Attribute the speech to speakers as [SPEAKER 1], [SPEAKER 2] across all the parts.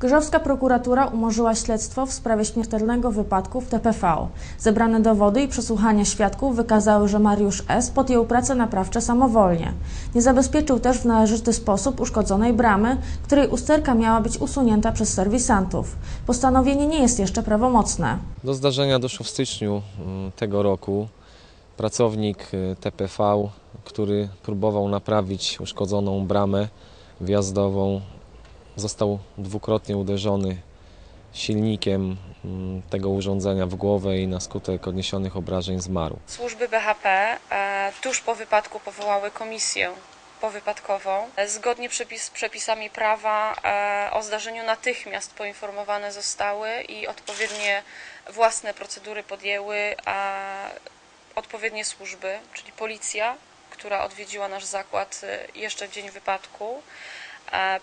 [SPEAKER 1] Gorzowska prokuratura umorzyła śledztwo w sprawie śmiertelnego wypadku w TPV. Zebrane dowody i przesłuchania świadków wykazały, że Mariusz S. podjął prace naprawcze samowolnie. Nie zabezpieczył też w należyty sposób uszkodzonej bramy, której usterka miała być usunięta przez serwisantów. Postanowienie nie jest jeszcze prawomocne.
[SPEAKER 2] Do zdarzenia doszło w styczniu mm, tego roku. Pracownik y, TPV, który próbował naprawić uszkodzoną bramę wjazdową, został dwukrotnie uderzony silnikiem mm, tego urządzenia w głowę i na skutek odniesionych obrażeń zmarł.
[SPEAKER 3] Służby BHP e, tuż po wypadku powołały komisję powypadkową. E, Zgodnie przepis, z przepisami prawa e, o zdarzeniu natychmiast poinformowane zostały i odpowiednie własne procedury podjęły odpowiednie służby, czyli policja, która odwiedziła nasz zakład jeszcze w dzień wypadku,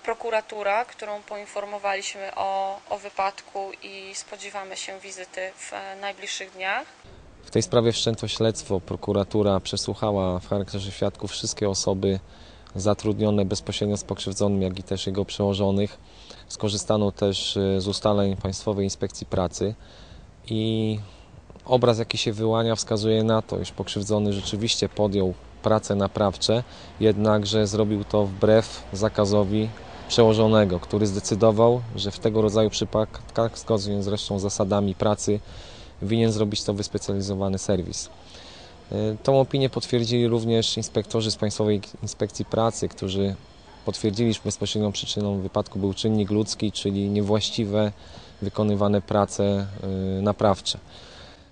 [SPEAKER 3] prokuratura, którą poinformowaliśmy o, o wypadku i spodziewamy się wizyty w e, najbliższych dniach.
[SPEAKER 2] W tej sprawie wszczęto śledztwo. Prokuratura przesłuchała w charakterze świadków wszystkie osoby zatrudnione bezpośrednio z pokrzywdzonym, jak i też jego przełożonych. Skorzystano też y, z ustaleń Państwowej Inspekcji Pracy i obraz, jaki się wyłania, wskazuje na to, iż pokrzywdzony rzeczywiście podjął prace naprawcze, jednakże zrobił to wbrew zakazowi przełożonego, który zdecydował, że w tego rodzaju przypadkach, zgodnie zresztą z zasadami pracy, winien zrobić to wyspecjalizowany serwis. Y, Tą opinię potwierdzili również inspektorzy z Państwowej Inspekcji Pracy, którzy potwierdzili, że bezpośrednią przyczyną wypadku był czynnik ludzki, czyli niewłaściwe wykonywane prace y, naprawcze.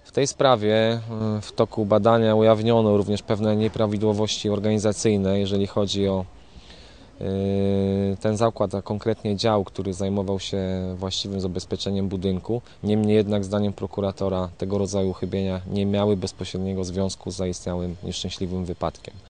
[SPEAKER 2] W tej sprawie y, w toku badania ujawniono również pewne nieprawidłowości organizacyjne, jeżeli chodzi o y, ten zakład, a konkretnie dział, który zajmował się właściwym zabezpieczeniem budynku. Niemniej jednak zdaniem prokuratora tego rodzaju uchybienia nie miały bezpośredniego związku z zaistniałym nieszczęśliwym wypadkiem.